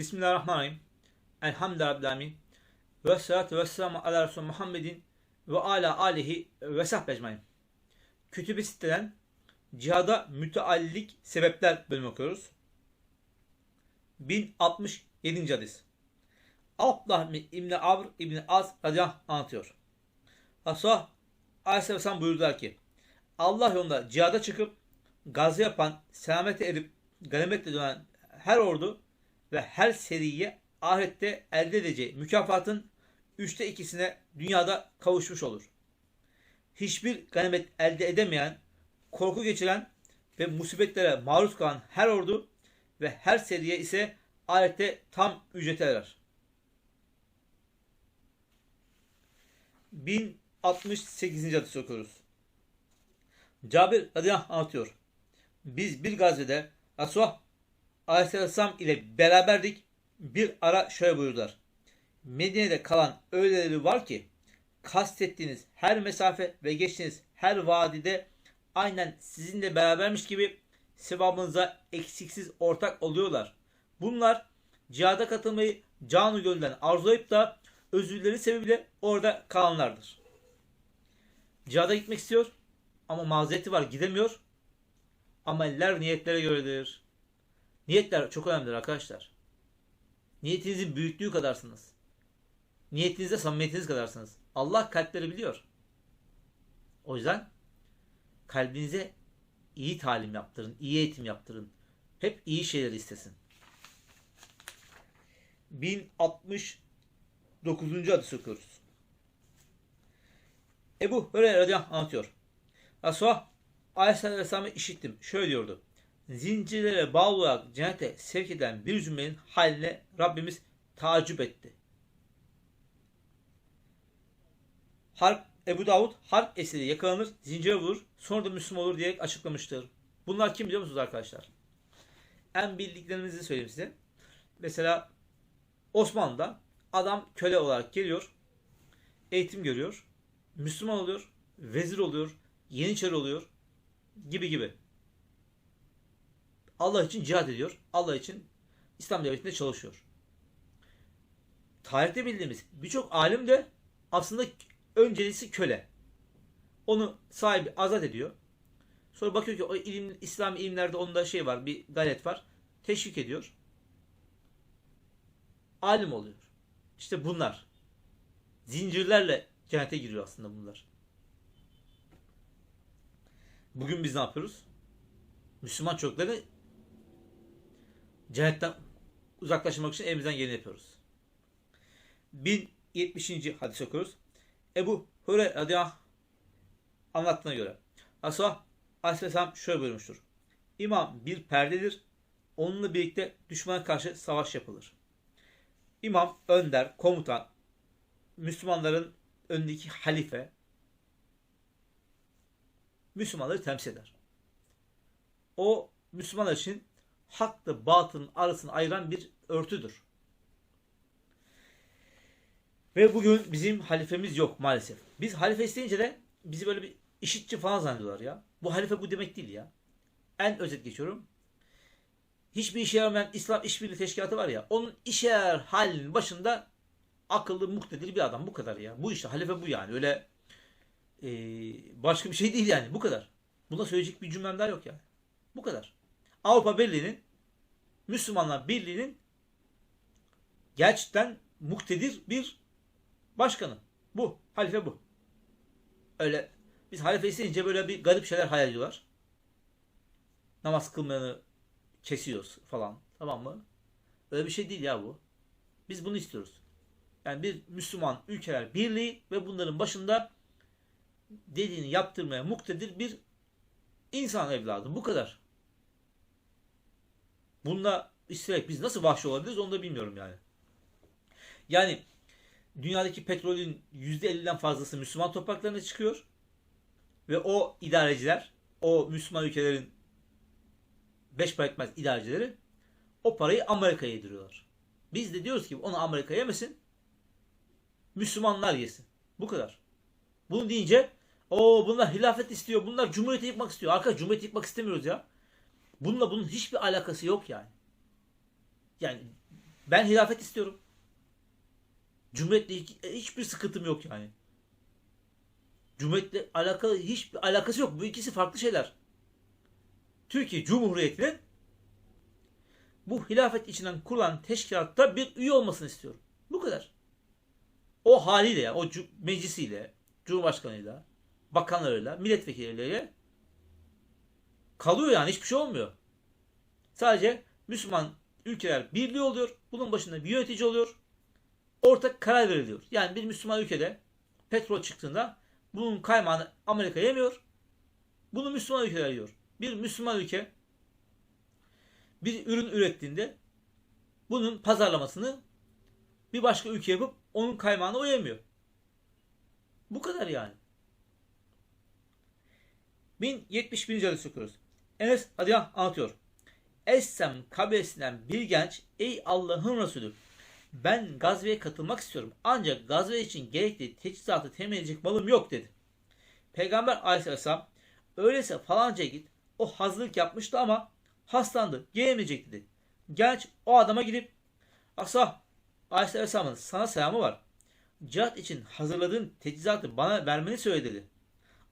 Bismillahirrahmanirrahim. Elhamdülillahi Rabbil Alemin. Ve salatu ve selamu ala Resulü Muhammedin ve ala alihi ve sahbihi ecmaîn. Kütüb-i Sitte'den cihada müteallik sebepler bölümü okuyoruz. 1067. hadis. Abdullah İbni Avr İbni Az radıyallahu anh anlatıyor. Resulullah Aleyhisselam buyurdular ki Allah yolunda cihada çıkıp gazı yapan, selamete erip ganimetle dönen her ordu ve her seriye ahirette elde edeceği mükafatın üçte ikisine dünyada kavuşmuş olur. Hiçbir ganimet elde edemeyen, korku geçiren ve musibetlere maruz kalan her ordu ve her seriye ise ahirette tam ücreti erer. 1068. hadis okuyoruz. Cabir radıyallahu anlatıyor. Biz bir gazvede Resulullah aleyhisselam ile beraberdik. Bir ara şöyle buyurdular. Medine'de kalan öyleleri var ki kastettiğiniz her mesafe ve geçtiğiniz her vadide aynen sizinle berabermiş gibi sevabınıza eksiksiz ortak oluyorlar. Bunlar cihada katılmayı canı gönülden arzulayıp da özürleri sebebiyle orada kalanlardır. Cihada gitmek istiyor ama mazereti var gidemiyor. Ameller niyetlere göredir. Niyetler çok önemlidir arkadaşlar. Niyetinizin büyüklüğü kadarsınız. Niyetinizde samimiyetiniz kadarsınız. Allah kalpleri biliyor. O yüzden kalbinize iyi talim yaptırın, iyi eğitim yaptırın. Hep iyi şeyler istesin. 1069. hadis okuyoruz. Ebu Hureyre radıyallahu anlatıyor. Resulullah Aleyhisselam'ı işittim. Şöyle diyordu. Zincirlere bağlı olarak cennete sevk eden bir cümlenin haline Rabbimiz tacip etti. Harp Ebu Davud harp esiri yakalanır, zincire vurur, sonra da Müslüman olur diyerek açıklamıştır. Bunlar kim biliyor musunuz arkadaşlar? En bildiklerinizi söyleyeyim size. Mesela Osmanlı'da adam köle olarak geliyor, eğitim görüyor, Müslüman oluyor, vezir oluyor, yeniçeri oluyor gibi gibi. Allah için cihad ediyor. Allah için İslam devletinde çalışıyor. Tarihte bildiğimiz birçok alim de aslında öncelisi köle. Onu sahibi azat ediyor. Sonra bakıyor ki o ilim, İslam ilimlerde onda şey var, bir gayret var. Teşvik ediyor. Alim oluyor. İşte bunlar. Zincirlerle cennete giriyor aslında bunlar. Bugün biz ne yapıyoruz? Müslüman çocukları cennetten uzaklaşmak için elimizden geleni yapıyoruz. 1070. hadis okuyoruz. Ebu Hureyre radıyallahu anlattığına göre Resulullah aleyhisselam şöyle buyurmuştur. İmam bir perdedir. Onunla birlikte düşmana karşı savaş yapılır. İmam, önder, komutan, Müslümanların önündeki halife, Müslümanları temsil eder. O Müslümanlar için hakla batılın arasını ayıran bir örtüdür. Ve bugün bizim halifemiz yok maalesef. Biz halife isteyince de bizi böyle bir işitçi falan zannediyorlar ya. Bu halife bu demek değil ya. En özet geçiyorum. Hiçbir işe yaramayan İslam İşbirliği Teşkilatı var ya. Onun işe yarar halinin başında akıllı muktedir bir adam. Bu kadar ya. Bu işte halife bu yani. Öyle e, başka bir şey değil yani. Bu kadar. Buna söyleyecek bir cümlem daha yok yani. Bu kadar. Avrupa Birliği'nin Müslümanlar Birliği'nin gerçekten muktedir bir başkanı. Bu. Halife bu. Öyle biz halife isteyince böyle bir garip şeyler hayal ediyorlar. Namaz kılmayanı kesiyoruz falan. Tamam mı? Öyle bir şey değil ya bu. Biz bunu istiyoruz. Yani bir Müslüman ülkeler birliği ve bunların başında dediğini yaptırmaya muktedir bir insan evladı. Bu kadar. Bununla isteyerek biz nasıl vahşi olabiliriz onu da bilmiyorum yani. Yani dünyadaki petrolün %50'den fazlası Müslüman topraklarına çıkıyor. Ve o idareciler, o Müslüman ülkelerin beş para etmez idarecileri o parayı Amerika'ya yediriyorlar. Biz de diyoruz ki onu Amerika yemesin. Müslümanlar yesin. Bu kadar. Bunu deyince o bunlar hilafet istiyor. Bunlar cumhuriyeti yıkmak istiyor. Arka cumhuriyeti yıkmak istemiyoruz ya. Bununla bunun hiçbir alakası yok yani. Yani Ben hilafet istiyorum. Cumhuriyetle hiç- hiçbir sıkıntım yok yani. Cumhuriyetle alakalı hiçbir alakası yok. Bu ikisi farklı şeyler. Türkiye Cumhuriyeti'nin bu hilafet içinden kurulan teşkilatta bir üye olmasını istiyorum. Bu kadar. O haliyle o meclisiyle, cumhurbaşkanıyla, bakanlarıyla, milletvekilleriyle kalıyor yani hiçbir şey olmuyor. Sadece Müslüman ülkeler birliği oluyor. Bunun başında bir yönetici oluyor. Ortak karar veriliyor. Yani bir Müslüman ülkede petrol çıktığında bunun kaymağını Amerika yemiyor. Bunu Müslüman ülkeler yiyor. Bir Müslüman ülke bir ürün ürettiğinde bunun pazarlamasını bir başka ülke yapıp onun kaymağını o yemiyor. Bu kadar yani. 1071. hadis okuyoruz. Enes Hadiyah anlatıyor. Essem kabilesinden bir genç ey Allah'ın Resulü ben gazveye katılmak istiyorum ancak gazve için gerekli teçhizatı temin edecek malım yok dedi. Peygamber aleyhisselam öyleyse falanca git o hazırlık yapmıştı ama hastandı gelemeyecek dedi. Genç o adama gidip Asah aleyhisselamın sana selamı var. Cihat için hazırladığın teçhizatı bana vermeni söyledi dedi.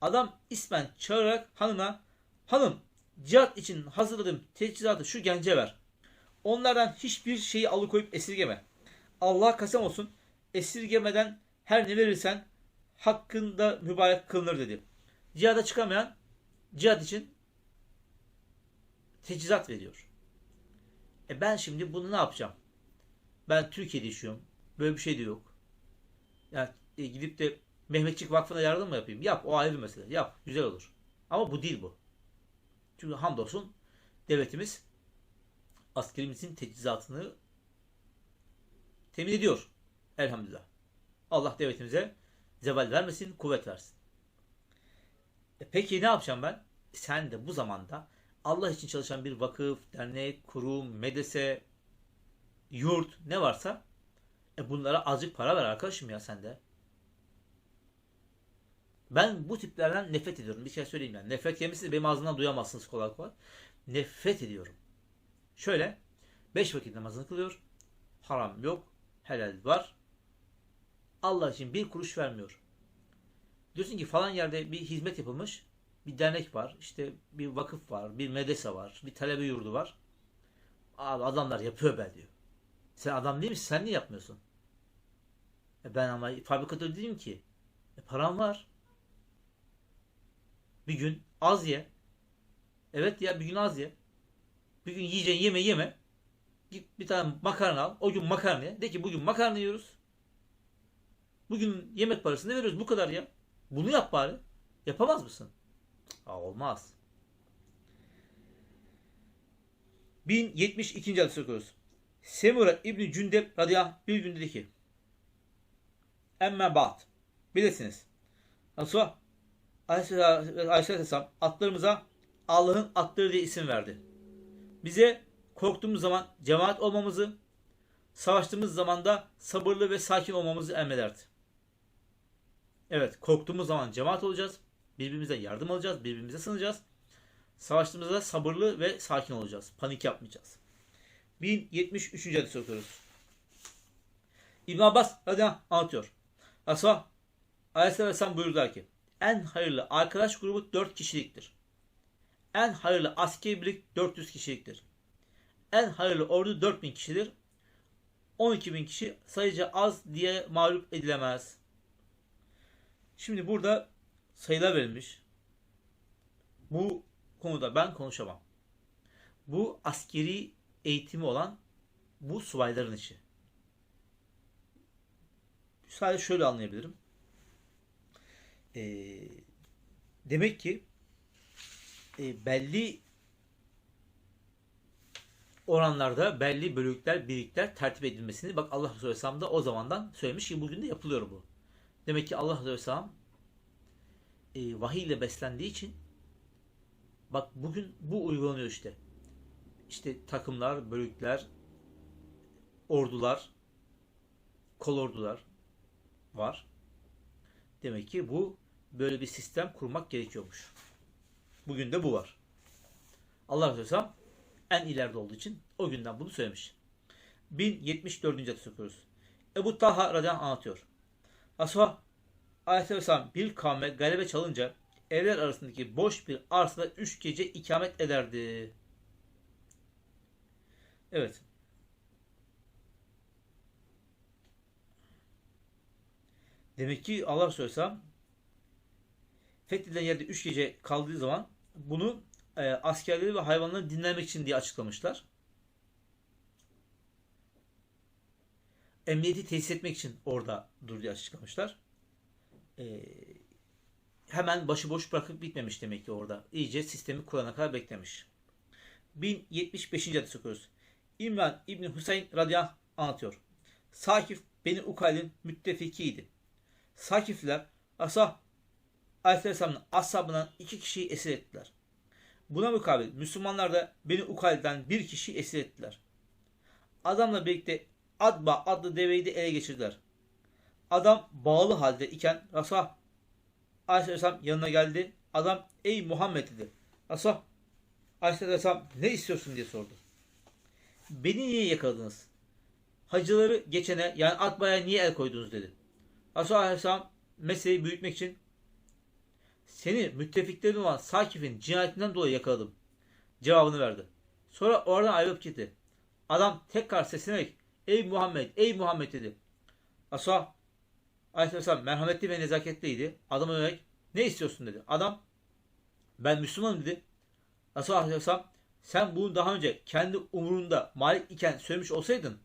Adam ismen çağırarak hanıma hanım cihat için hazırladığım teçhizatı şu gence ver. Onlardan hiçbir şeyi alıkoyup esirgeme. Allah kasem olsun esirgemeden her ne verirsen hakkında mübarek kılınır dedi. Cihada çıkamayan cihat için teçhizat veriyor. E ben şimdi bunu ne yapacağım? Ben Türkiye'de yaşıyorum. Böyle bir şey de yok. Yani e, gidip de Mehmetçik Vakfı'na yardım mı yapayım? Yap o ayrı mesele. Yap güzel olur. Ama bu değil bu. Çünkü hamdolsun devletimiz askerimizin teçhizatını temin ediyor. Elhamdülillah. Allah devletimize zeval vermesin, kuvvet versin. E peki ne yapacağım ben? Sen de bu zamanda Allah için çalışan bir vakıf, dernek, kurum, medrese, yurt ne varsa e bunlara azıcık para ver arkadaşım ya sen de. Ben bu tiplerden nefret ediyorum. Bir şey söyleyeyim yani. Nefret kelimesini benim ağzımdan duyamazsınız kolay kolay. Nefret ediyorum. Şöyle. Beş vakit namazını kılıyor. Haram yok. Helal var. Allah için bir kuruş vermiyor. Diyorsun ki falan yerde bir hizmet yapılmış. Bir dernek var. işte bir vakıf var. Bir medrese var. Bir talebe yurdu var. Abi adamlar yapıyor be diyor. Sen adam değil misin? Sen niye yapmıyorsun? E ben ama fabrikatör değilim ki. E param var. Bir gün az ye. Evet ya bir gün az ye. Bir gün yiyeceğin yeme yeme. Git bir tane makarna al. O gün makarna ye. De ki bugün makarna yiyoruz. Bugün yemek parasını veriyoruz. Bu kadar ya. Bunu yap bari. Yapamaz mısın? Aa, olmaz. 1072. hadis okuyoruz. Semura İbni Cündep radıyallahu bir gün dedi ki Emme ba'd. Bilirsiniz. Resulullah Aleyhisselam atlarımıza Allah'ın atları diye isim verdi. Bize korktuğumuz zaman cemaat olmamızı, savaştığımız zaman da sabırlı ve sakin olmamızı emrederdi. Evet, korktuğumuz zaman cemaat olacağız. Birbirimize yardım alacağız, birbirimize sığınacağız. Savaştığımızda da sabırlı ve sakin olacağız. Panik yapmayacağız. 1073. hadis okuyoruz. İbn Abbas radıyallahu anlatıyor. Asla Aleyhisselam buyurdular ki en hayırlı arkadaş grubu 4 kişiliktir. En hayırlı askeri birlik 400 kişiliktir. En hayırlı ordu 4000 kişidir. 12 bin kişi sayıca az diye mağlup edilemez. Şimdi burada sayılar verilmiş. Bu konuda ben konuşamam. Bu askeri eğitimi olan bu subayların işi. Sadece şöyle anlayabilirim. Ee, demek ki e, belli oranlarda belli bölükler, birlikler tertip edilmesini bak Allah Resulü Aleyhisselam o zamandan söylemiş ki bugün de yapılıyor bu. Demek ki Allah Resulü Aleyhisselam e, vahiy ile beslendiği için bak bugün bu uygulanıyor işte. İşte takımlar, bölükler, ordular, kolordular var. Demek ki bu böyle bir sistem kurmak gerekiyormuş. Bugün de bu var. Allah Resulü en ileride olduğu için o günden bunu söylemiş. 1074. hadis okuyoruz. Ebu Talha radıyallahu anlatıyor. Resulullah aleyhisselam bir kavme galebe çalınca evler arasındaki boş bir arsada üç gece ikamet ederdi. Evet. Demek ki Allah söylesem fethedilen yerde üç gece kaldığı zaman bunu e, askerleri ve hayvanları dinlemek için diye açıklamışlar. Emniyeti tesis etmek için orada dur diye açıklamışlar. E, hemen başıboş bırakıp bitmemiş demek ki orada. İyice sistemi kurana kadar beklemiş. 1075. hadis okuyoruz. İmran İbni Hüseyin radıyallahu anlatıyor. Sakif Beni Ukayl'in müttefikiydi. Sakifler Asah Aleyhisselam'ın ashabından iki kişiyi esir ettiler. Buna mukabil Müslümanlar da Beni Ukayl'den bir kişiyi esir ettiler. Adamla birlikte Adba adlı deveyi de ele geçirdiler. Adam bağlı halde iken Resulullah Aleyhisselam yanına geldi. Adam ey Muhammed dedi. Resulullah Aleyhisselam ne istiyorsun diye sordu. Beni niye yakaladınız? Hacıları geçene yani Atba'ya niye el koydunuz dedi. Resulullah Aleyhisselam meseleyi büyütmek için seni müttefiklerin olan Sakif'in cinayetinden dolayı yakaladım. Cevabını verdi. Sonra oradan ayrılıp gitti. Adam tekrar seslenerek ey Muhammed ey Muhammed dedi. Resulullah Aleyhisselam merhametli ve nezaketliydi. Adama yönelik ne istiyorsun dedi. Adam ben Müslümanım dedi. Resulullah Aleyhisselam sen bunu daha önce kendi umurunda malik iken söylemiş olsaydın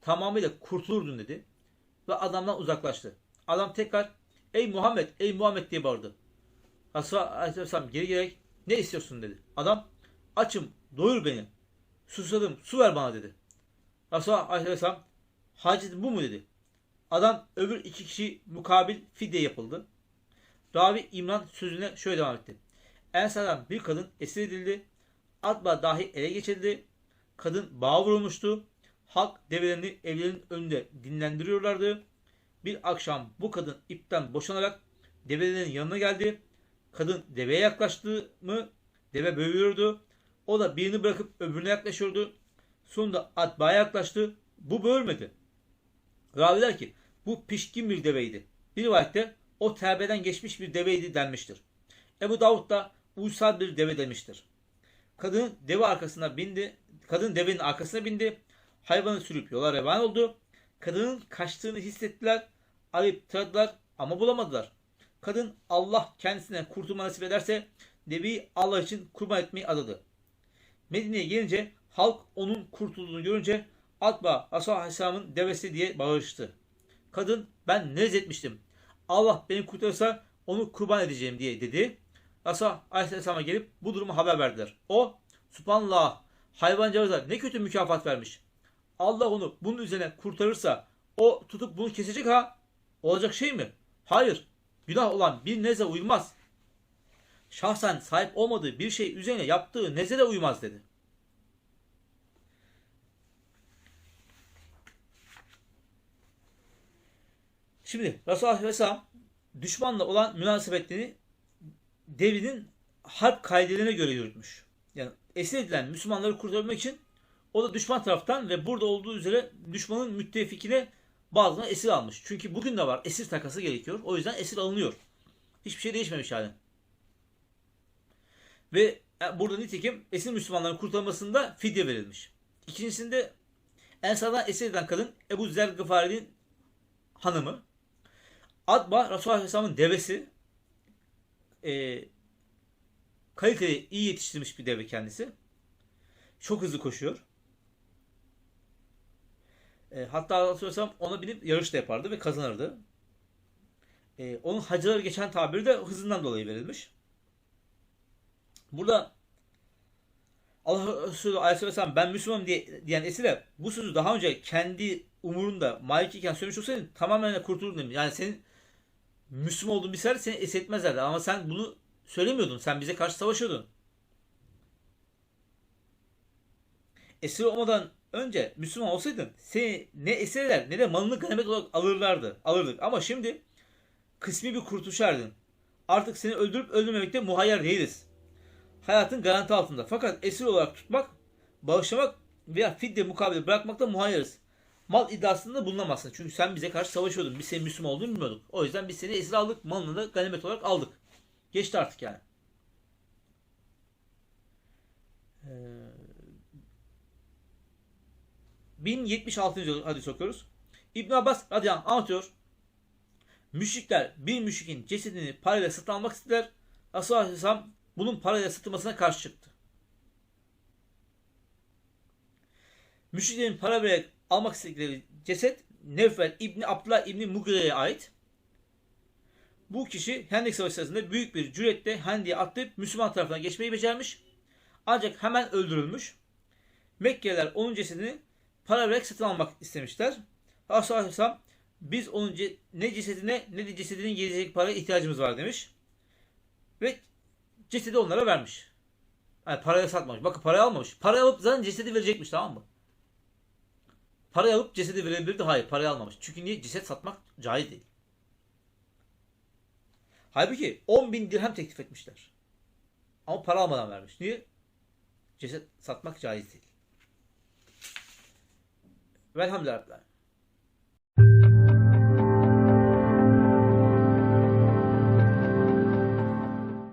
tamamıyla kurtulurdun dedi. Ve adamdan uzaklaştı. Adam tekrar ey Muhammed ey Muhammed diye bağırdı. Resulullah Aleyhisselam geri gelerek ne istiyorsun dedi. Adam açım doyur beni. Susadım su ver bana dedi. Resulullah Aleyhisselam hacet bu mu dedi. Adam öbür iki kişi mukabil fidye yapıldı. Ravi İmran sözüne şöyle devam etti. Ensardan bir kadın esir edildi. Atba dahi ele geçirildi. Kadın bağ vurulmuştu. Halk develerini evlerin önünde dinlendiriyorlardı. Bir akşam bu kadın ipten boşanarak develerin yanına geldi. Kadın deveye yaklaştı mı deve bölüyordu. O da birini bırakıp öbürüne yaklaşıyordu. Sonunda Atba'ya yaklaştı. Bu bölmedi. Ravi ki bu pişkin bir deveydi. Bir rivayette o terbeden geçmiş bir deveydi denmiştir. Ebu Davud da uysal bir deve demiştir. Kadın deve arkasına bindi. Kadın devenin arkasına bindi. Hayvanı sürüp yola revan oldu. Kadının kaçtığını hissettiler. Arayıp taradılar ama bulamadılar. Kadın Allah kendisine kurtulma nasip ederse deveyi Allah için kurban etmeyi adadı. Medine'ye gelince halk onun kurtulduğunu görünce Atba Asa Aleyhisselam'ın devesi diye bağırıştı. Kadın ben ne etmiştim. Allah beni kurtarırsa onu kurban edeceğim diye dedi. Asa Aleyhisselam'a gelip bu durumu haber verdiler. O Subhanallah hayvancağıza ne kötü mükafat vermiş. Allah onu bunun üzerine kurtarırsa o tutup bunu kesecek ha. Olacak şey mi? Hayır. Günah olan bir neze uymaz. Şahsen sahip olmadığı bir şey üzerine yaptığı nezere uymaz dedi. Şimdi Resulullah Aleyhisselam düşmanla olan münasebetini devrinin harp kaidelerine göre yürütmüş. Yani esir edilen Müslümanları kurtarmak için o da düşman taraftan ve burada olduğu üzere düşmanın müttefikine bazılarını esir almış. Çünkü bugün de var esir takası gerekiyor. O yüzden esir alınıyor. Hiçbir şey değişmemiş halen. Ve e, burada nitekim esir Müslümanların kurtarılmasında fidye verilmiş. İkincisinde Ensar'dan esir edilen kadın Ebu Zer Gıfari'nin hanımı. Adba Resulullah Aleyhisselam'ın devesi. E, kaliteli iyi yetiştirilmiş bir deve kendisi. Çok hızlı koşuyor. E, hatta Resulullah ona binip yarış da yapardı ve kazanırdı. E, onun hacıları geçen tabiri de hızından dolayı verilmiş. Burada Allah Resulü Aleyhisselam ben Müslümanım diye, diyen esire bu sözü daha önce kendi umurunda malik iken söylemiş olsaydın tamamen kurtulurdun demiş. Yani senin Müslüman olduğun bir sefer seni esir etmezlerdi. Ama sen bunu söylemiyordun. Sen bize karşı savaşıyordun. Esir olmadan önce Müslüman olsaydın seni ne esirler ne de malını ganimet olarak alırlardı. Alırdık. Ama şimdi kısmi bir kurtuluş erdin. Artık seni öldürüp öldürmemekte muhayyer değiliz. Hayatın garanti altında. Fakat esir olarak tutmak, bağışlamak veya fidye mukabele bırakmakta muhayyeriz. mal iddiasında bulunamazsın. Çünkü sen bize karşı savaşıyordun. Biz senin Müslüman olduğunu bilmiyorduk. O yüzden biz seni esir aldık. Malını da ganimet olarak aldık. Geçti artık yani. Ee, 1076. hadis okuyoruz. İbn Abbas radıyallahu anh anlatıyor. Müşrikler bir müşrikin cesedini parayla satın almak istediler. Resulullah Aleyhisselam bunun parayla satılmasına karşı çıktı. Müşriklerin para vererek almak istedikleri ceset Nevfel İbni Abdullah İbni Mugire'ye ait. Bu kişi Hendek Savaşı sırasında büyük bir cüretle Hendek'e atlayıp Müslüman tarafına geçmeyi becermiş. Ancak hemen öldürülmüş. Mekkeliler onun cesedini para vererek satın almak istemişler. Resulullah Aleyhisselam biz onun ne cesedine ne de cesedinin gelecek paraya ihtiyacımız var demiş. Ve cesedi onlara vermiş. Yani paraya satmamış. Bakın parayı almamış. Parayı alıp zaten cesedi verecekmiş tamam mı? Parayı alıp cesedi verebilirdi. Hayır parayı almamış. Çünkü niye? Ceset satmak caiz değil. Halbuki 10 bin dirhem teklif etmişler. Ama para almadan vermiş. Niye? Ceset satmak caiz değil. Well, Alhamdulillah.